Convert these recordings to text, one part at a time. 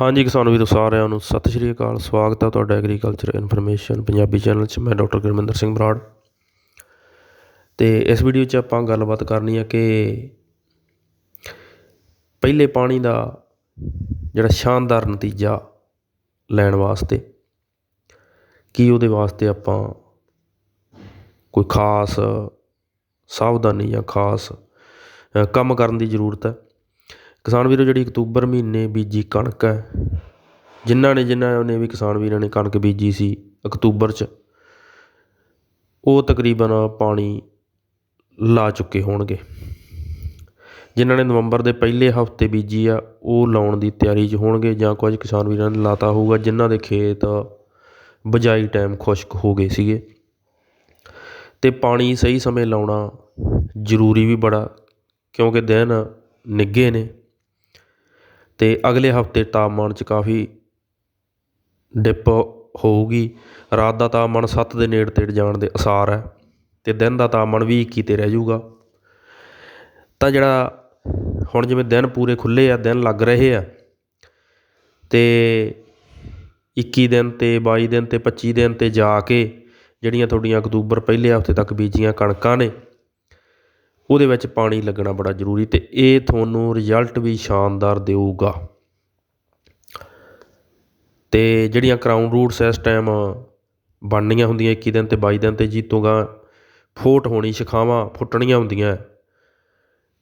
ਹਾਂਜੀ, ਕਿਸਾਨ ਵੀਰੋ, ਸਾਰਿਆਂ ਨੂੰ ਸਤਿ ਸ਼੍ਰੀ ਅਕਾਲ। ਸਵਾਗਤ ਹੈ ਤੁਹਾਡਾ ਐਗਰੀਕਲਚਰ ਇਨਫੋਰਮੇਸ਼ਨ ਪੰਜਾਬੀ ਚੈਨਲ 'ਚ। ਮੈਂ ਡਾਕਟਰ ਗੁਰਮਿੰਦਰ ਸਿੰਘ ਬਰਾੜ। ਤੇ ਇਸ ਵੀਡੀਓ 'ਚ ਆਪਾਂ ਗੱਲਬਾਤ ਕਰਨੀ ਹੈ ਕਿ ਪਹਿਲੇ ਪਾਣੀ ਦਾ ਜਿਹੜਾ ਸ਼ਾਨਦਾਰ ਨਤੀਜਾ ਲੈਣ ਵਾਸਤੇ ਕੀ ਉਹਦੇ ਵਾਸਤੇ ਆਪਾਂ ਕੋਈ ਖਾਸ ਸਾਵਧਾਨੀ ਜਾਂ ਖਾਸ ਕੰਮ ਕਰਨ ਦੀ ਜ਼ਰੂਰਤ ਹੈ। ਕਿਸਾਨ ਵੀਰੋ, ਜਿਹੜੀ ਅਕਤੂਬਰ ਮਹੀਨੇ ਬੀਜੀ ਕਣਕ ਹੈ, ਜਿਨ੍ਹਾਂ ਨੇ ਜਿਨ੍ਹਾਂ ਨੇ ਵੀ ਕਿਸਾਨ ਵੀਰਾਂ ਨੇ ਕਣਕ ਬੀਜੀ ਸੀ ਅਕਤੂਬਰ 'ਚ, ਉਹ ਤਕਰੀਬਨ ਪਾਣੀ ਲਾ ਚੁੱਕੇ ਹੋਣਗੇ। ਜਿਨ੍ਹਾਂ ਨੇ ਨਵੰਬਰ ਦੇ ਪਹਿਲੇ ਹਫ਼ਤੇ ਬੀਜੀ ਆ, ਉਹ ਲਾਉਣ ਦੀ ਤਿਆਰੀ 'ਚ ਹੋਣਗੇ ਜਾਂ ਕੁਝ ਕਿਸਾਨ ਵੀਰਾਂ ਨੇ ਲਾਤਾ ਹੋਊਗਾ, ਜਿਨ੍ਹਾਂ ਦੇ ਖੇਤ ਬਜਾਈ ਟਾਈਮ ਖੁਸ਼ਕ ਹੋ ਗਏ ਸੀਗੇ। ਤੇ ਪਾਣੀ ਸਹੀ ਸਮੇਂ ਲਾਉਣਾ ਜ਼ਰੂਰੀ ਵੀ ਬੜਾ, ਕਿਉਂਕਿ ਦਿਨ ਨਿੱਘੇ ਨੇ। ਅਤੇ ਅਗਲੇ ਹਫ਼ਤੇ ਤਾਪਮਾਨ 'ਚ ਕਾਫੀ ਡਿਪ ਹੋਊਗੀ। ਰਾਤ ਦਾ ਤਾਪਮਾਨ ਸੱਤ ਦੇ ਨੇੜੇ ਤੇੜ ਜਾਣ ਦੇ ਅਸਾਰ ਹੈ ਅਤੇ ਦਿਨ ਦਾ ਤਾਪਮਾਨ ਵੀ 21 ਤੇ ਰਹਿ ਜਾਊਗਾ। ਤਾਂ ਜਿਹੜਾ ਹੁਣ ਜਿਵੇਂ ਦਿਨ ਪੂਰੇ ਖੁੱਲ੍ਹੇ ਆ, ਦਿਨ ਲੱਗ ਰਹੇ ਆ ਅਤੇ ਇੱਕੀ ਦਿਨ ਤੇ ਬਾਈ ਦਿਨ ਤੇ 25 ਦਿਨ ਤੇ ਜਾ ਕੇ ਜਿਹੜੀਆਂ ਤੁਹਾਡੀਆਂ ਅਕਤੂਬਰ ਪਹਿਲੇ ਹਫ਼ਤੇ ਤੱਕ ਬੀਜੀਆਂ ਕਣਕਾਂ ਨੇ ਉਹਦੇ ਵਿੱਚ ਪਾਣੀ ਲੱਗਣਾ ਬੜਾ ਜ਼ਰੂਰੀ ਅਤੇ ਇਹ ਤੁਹਾਨੂੰ ਰਿਜ਼ਲਟ ਵੀ ਸ਼ਾਨਦਾਰ ਦੇਊਗਾ। ਅਤੇ ਜਿਹੜੀਆਂ ਕਰਾਊਨ ਰੂਟਸ ਇਸ ਟਾਈਮ ਬਣਨੀਆਂ ਹੁੰਦੀਆਂ 21 ਦਿਨ ਤੇ 22 ਦਿਨ ਤੇ ਜੀਤੋਗਾ, ਫੋਟ ਹੋਣੀ, ਸ਼ਿਖਾਵਾਂ ਫੁੱਟਣੀਆਂ ਹੁੰਦੀਆਂ।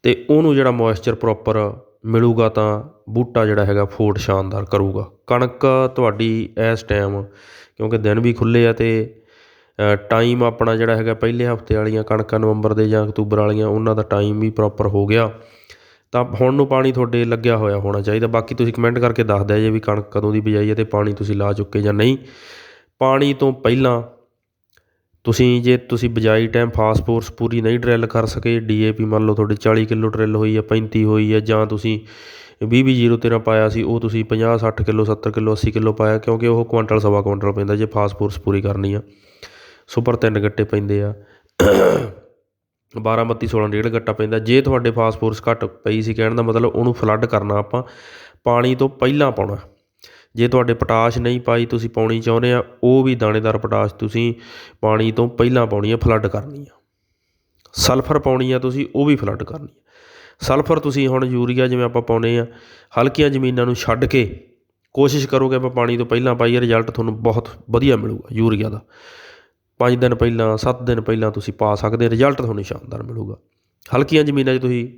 ਤੇ ਉਹਨੂੰ ਜਿਹੜਾ ਮੋਇਸਚਰ ਪ੍ਰੋਪਰ ਮਿਲੂਗਾ ਤਾਂ ਬੂਟਾ ਜਿਹੜਾ ਹੈਗਾ ਫੋਟ ਸ਼ਾਨਦਾਰ ਕਰੂਗਾ। ਕਣਕ ਤੁਹਾਡੀ ਇਸ ਟਾਈਮ ਕਿਉਂਕਿ ਦਿਨ ਵੀ ਖੁੱਲੇ ਆ ਤੇ ਟਾਈਮ ਆਪਣਾ ਜਿਹੜਾ ਹੈਗਾ ਪਹਿਲੇ ਹਫ਼ਤੇ ਵਾਲੀਆਂ ਕਣਕਾਂ ਨਵੰਬਰ ਦੇ ਜਾਂ ਅਕਤੂਬਰ ਵਾਲੀਆਂ, ਉਹਨਾਂ ਦਾ ਟਾਈਮ ਵੀ ਪ੍ਰੋਪਰ ਹੋ ਗਿਆ। ਤਾਂ ਹੁਣ ਨੂੰ ਪਾਣੀ ਤੁਹਾਡੇ ਲੱਗਿਆ ਹੋਇਆ ਹੋਣਾ ਚਾਹੀਦਾ। ਬਾਕੀ ਤੁਸੀਂ ਕਮੈਂਟ ਕਰਕੇ ਦੱਸ ਦਿਆ ਜੇ ਵੀ ਕਣਕ ਕਦੋਂ ਦੀ ਬਿਜਾਈ ਹੈ ਤੇ ਪਾਣੀ ਤੁਸੀਂ ਲਾ ਚੁੱਕੇ ਜਾਂ ਨਹੀਂ। ਪਾਣੀ ਤੋਂ ਪਹਿਲਾਂ ਤੁਸੀਂ ਜੇ ਤੁਸੀਂ ਬਿਜਾਈ ਟਾਈਮ ਫਾਸਫੋਰਸ ਪੂਰੀ ਨਹੀਂ ਡਰਿੱਲ ਕਰ ਸਕੇ ਡੀਏਪੀ ਮੰਨ ਲਓ ਤੁਹਾਡੇ 40 ਕਿਲੋ ਡਰਿੱਲ ਹੋਈ ਹੈ 35 ਹੋਈ ਹੈ ਜਾਂ ਤੁਸੀਂ 20 ਵੀਹ ਜ਼ੀਰੋ ਤੇਰਾਂ ਪਾਇਆ ਸੀ, ਉਹ ਤੁਸੀਂ 50 60 ਕਿਲੋ 70 ਕਿਲੋ 80 ਕਿਲੋ ਪਾਇਆ, ਕਿਉਂਕਿ ਉਹ ਕੁਆਂਟਲ, ਸਵਾ ਕੁਆਂਟਲ ਪੈਂਦਾ ਜੇ ਫਾਸਫੋਰਸ ਪੂਰੀ ਕਰਨੀ ਆ। ਸੁਪਰ ਤਿੰਨ ਗੱਟੇ ਪੈਂਦੇ ਆ। 12 32 16 ਡੇਢ ਗੱਟਾ ਪੈਂਦਾ। ਜੇ ਤੁਹਾਡੇ ਫਾਸਫੋਰਸ ਘੱਟ ਪਈ ਸੀ ਕਹਿਣ ਦਾ ਮਤਲਬ, ਉਹਨੂੰ ਫਲੱਡ ਕਰਨਾ ਆਪਾਂ। ਪਾਣੀ ਤੋਂ ਪਹਿਲਾਂ ਪਾਉਣਾ। ਜੇ ਤੁਹਾਡੇ ਪੋਟਾਸ਼ ਨਹੀਂ ਪਾਈ ਤੁਸੀਂ ਪਾਉਣੀ ਚਾਹੁੰਦੇ ਆ, ਉਹ ਵੀ ਦਾਣੇਦਾਰ ਪੋਟਾਸ਼ ਤੁਸੀਂ ਪਾਣੀ ਤੋਂ ਪਹਿਲਾਂ ਪਾਉਣੀ ਆ ਫਲੱਡ ਕਰਨੀ ਆ। ਸਲਫਰ ਪਾਉਣੀ ਆ ਤੁਸੀਂ, ਉਹ ਵੀ ਫਲੱਡ ਕਰਨੀ ਆ। ਸਲਫਰ ਤੁਸੀਂ ਹੁਣ ਯੂਰੀਆ ਜਿਵੇਂ ਆਪਾਂ ਪਾਉਨੇ ਆ, ਹਲਕੀਆਂ ਜ਼ਮੀਨਾਂ ਨੂੰ ਛੱਡ ਕੇ ਕੋਸ਼ਿਸ਼ ਕਰੋ ਕਿ ਆਪਾਂ ਪਾਣੀ ਤੋਂ ਪਹਿਲਾਂ ਪਾਈਏ ਰਿਜ਼ਲਟ ਤੁਹਾਨੂੰ ਬਹੁਤ ਵਧੀਆ ਮਿਲੂਗਾ ਯੂਰੀਆ ਦਾ। ਪੰਜ ਦਿਨ ਪਹਿਲਾਂ ਸੱਤ ਦਿਨ ਪਹਿਲਾਂ ਤੁਸੀਂ ਪਾ ਸਕਦੇ ਰਿਜ਼ਲਟ ਤੁਹਾਨੂੰ ਸ਼ਾਨਦਾਰ ਮਿਲੂਗਾ। ਹਲਕੀਆਂ ਜ਼ਮੀਨਾਂ 'ਚ ਤੁਸੀਂ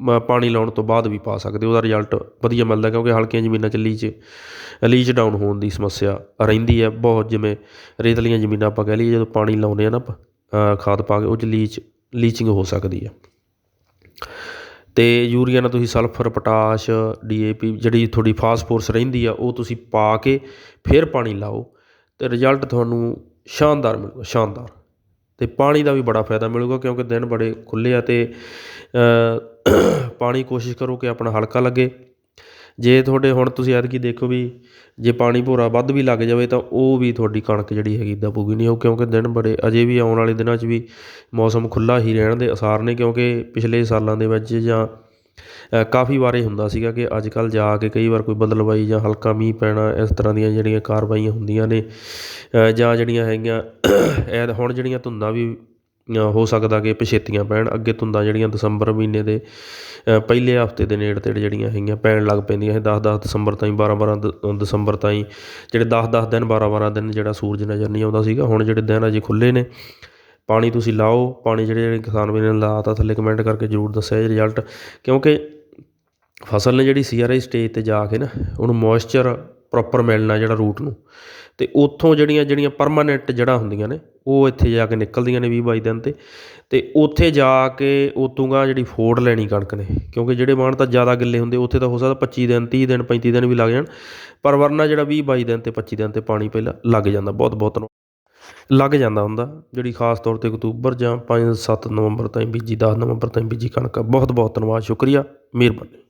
ਮ- ਪਾਣੀ ਲਾਉਣ ਤੋਂ ਬਾਅਦ ਵੀ ਪਾ ਸਕਦੇ ਉਹਦਾ ਰਿਜ਼ਲਟ ਵਧੀਆ ਮਿਲਦਾ ਕਿਉਂਕਿ ਹਲਕੀਆਂ ਜ਼ਮੀਨਾਂ 'ਚ ਲੀਚ ਲੀਚ ਡਾਊਨ ਹੋਣ ਦੀ ਸਮੱਸਿਆ ਰਹਿੰਦੀ ਹੈ। ਬਹੁਤ ਜਿਵੇਂ ਰੇਤਲੀਆਂ ਜ਼ਮੀਨਾਂ ਆਪਾਂ ਕਹਿ ਲਈਏ ਜਦੋਂ ਪਾਣੀ ਲਾਉਂਦੇ ਆ ਨਾ ਆਪਾਂ, ਖਾਦ ਪਾ ਕੇ ਉਹ 'ਚ ਲੀਚ ਲੀਚਿੰਗ ਹੋ ਸਕਦੀ ਹੈ। ਤੇ ਯੂਰੀਆ ਨਾਲ ਤੁਸੀਂ ਸਲਫਰ ਪੋਟਾਸ਼ ਡੀਏਪੀ ਜਿਹੜੀ ਤੁਹਾਡੀ ਫਾਸਫੋਰਸ ਰਹਿੰਦੀ ਆ ਉਹ ਤੁਸੀਂ ਪਾ ਕੇ ਫਿਰ ਪਾਣੀ ਲਾਓ। ਤੇ ਰਿਜ਼ਲਟ ਤੁਹਾਨੂੰ ਸ਼ਾਨਦਾਰ ਮਿਲੂਗਾ, ਸ਼ਾਨਦਾਰ। ਅਤੇ ਪਾਣੀ ਦਾ ਵੀ ਬੜਾ ਫਾਇਦਾ ਮਿਲੂਗਾ ਕਿਉਂਕਿ ਦਿਨ ਬੜੇ ਖੁੱਲ੍ਹੇ ਆ ਅਤੇ ਪਾਣੀ ਕੋਸ਼ਿਸ਼ ਕਰੋ ਕਿ ਆਪਣਾ ਹਲਕਾ ਲੱਗੇ। ਜੇ ਤੁਹਾਡੇ ਹੁਣ ਤੁਸੀਂ ਐਤਕੀ ਦੇਖੋ ਵੀ ਜੇ ਪਾਣੀ ਭੋਰਾ ਵੱਧ ਵੀ ਲੱਗ ਜਾਵੇ ਤਾਂ ਉਹ ਵੀ ਤੁਹਾਡੀ ਕਣਕ ਜਿਹੜੀ ਹੈਗੀ ਦਬੂਗੀ ਨਹੀਂ, ਉਹ ਕਿਉਂਕਿ ਦਿਨ ਬੜੇ ਅਜੇ ਵੀ ਆਉਣ ਵਾਲੇ ਦਿਨਾਂ 'ਚ ਵੀ ਮੌਸਮ ਖੁੱਲ੍ਹਾ ਹੀ ਰਹਿਣ ਦੇ ਆਸਾਰ ਨੇ ਕਿਉਂਕਿ ਪਿਛਲੇ ਸਾਲਾਂ ਦੇ ਵਿੱਚ ਜਾਂ ਕਾਫੀ ਵਾਰ ਇਹ ਹੁੰਦਾ ਸੀਗਾ ਕਿ ਅੱਜ ਕੱਲ੍ਹ ਜਾ ਕੇ ਕਈ ਵਾਰ ਕੋਈ ਬਦਲਵਾਈ ਜਾਂ ਹਲਕਾ ਮੀਂਹ ਪੈਣਾ, ਇਸ ਤਰ੍ਹਾਂ ਦੀਆਂ ਜਿਹੜੀਆਂ ਕਾਰਵਾਈਆਂ ਹੁੰਦੀਆਂ ਨੇ ਜਾਂ ਜਿਹੜੀਆਂ ਹੈਗੀਆਂ ਐ ਹੁਣ ਜਿਹੜੀਆਂ ਧੁੰਦਾਂ ਵੀ ਹੋ ਸਕਦਾ ਕਿ ਪਛੇਤੀਆਂ ਪੈਣ, ਅੱਗੇ ਧੁੰਦਾਂ ਜਿਹੜੀਆਂ ਦਸੰਬਰ ਮਹੀਨੇ ਦੇ ਪਹਿਲੇ ਹਫ਼ਤੇ ਦੇ ਨੇੜੇ ਤੇੜੇ ਜਿਹੜੀਆਂ ਹੈਗੀਆਂ ਪੈਣ ਲੱਗ ਪੈਂਦੀਆਂ, ਇਹ 10-10 ਦਸੰਬਰ ਤਾਈਂ 12-12 ਦ- ਦਸੰਬਰ ਤਾਈਂ, ਜਿਹੜੇ 10-10 ਦਿਨ 12-12 ਦਿਨ ਜਿਹੜਾ ਸੂਰਜ ਨਜ਼ਰ ਨਹੀਂ ਆਉਂਦਾ ਸੀਗਾ, ਹੁਣ ਜਿਹੜੇ ਦਿਨ ਅਜੇ ਖੁੱਲੇ ਨੇ ਪਾਣੀ ਤੁਸੀਂ ਲਾਓ, ਪਾਣੀ ਜਿਹੜੇ ਕਿਸਾਨ ਵੀਰਾਂ ਨੇ ਲਾਤਾ, ਥੱਲੇ ਕਮੈਂਟ ਕਰਕੇ ਜ਼ਰੂਰ ਦੱਸਿਆ ਜੀ ਰਿਜ਼ਲਟ ਕਿਉਂਕਿ ਫਸਲ ਨੇ ਜਿਹੜੀ ਸੀ ਸੀਆਰਆਈ ਸਟੇਜ ਤੇ ਜਾ ਕੇ ਨਾ, ਉਹਨੂੰ ਮੋਇਸਚਰ ਪ੍ਰੋਪਰ ਮਿਲਣਾ ਜਿਹੜਾ ਰੂਟ ਨੂੰ। ਅਤੇ ਉੱਥੋਂ ਜਿਹੜੀਆਂ ਜਿਹੜੀਆਂ ਪਰਮਾਨੈਂਟ ਜੜ੍ਹਾਂ ਹੁੰਦੀਆਂ ਨੇ, ਉਹ ਇੱਥੇ ਜਾ ਕੇ ਨਿਕਲਦੀਆਂ ਨੇ 20 22 ਦਿਨ ਤੇ। ਤੇ ਉੱਥੇ ਜਾ ਕੇ ਉਤੋਂਗਾ ਜਿਹੜੀ ਫੋੜ ਲੈਣੀ ਕਣਕ ਨੇ, ਕਿਉਂਕਿ ਜਿਹੜੇ ਬਾਣ ਤਾਂ ਜ਼ਿਆਦਾ ਗਿੱਲੇ ਹੁੰਦੇ, ਉੱਥੇ ਤਾਂ ਹੋ ਸਕਦਾ 25 ਦਿਨ 30 ਦਿਨ 35 ਦਿਨ ਵੀ ਲੱਗ ਜਾਣ। ਪਰ ਵਰਨਾ ਜਿਹੜਾ 20 22 ਦਿਨ ਤੇ 25 ਦਿਨ ਤੇ ਪਾਣੀ ਪਹਿਲਾਂ ਲੱਗ ਜਾਂਦਾ। ਬਹੁਤ ਬਹੁਤ ਨੂੰ ਲੱਗ ਜਾਂਦਾ ਹੁੰਦਾ, ਜਿਹੜੀ ਖਾਸ ਤੌਰ ਤੇ ਅਕਤੂਬਰ ਜਾਂ 5 7 ਨਵੰਬਰ ਤਾਈਂ ਬੀਜੀ, ਦਸ ਨਵੰਬਰ ਤਾਈਂ ਬੀਜੀ ਕਣਕ ਆ। ਬਹੁਤ ਬਹੁਤ ਧੰਨਵਾਦ, ਸ਼ੁਕਰੀਆ, ਮਿਹਰਬਾਨੀ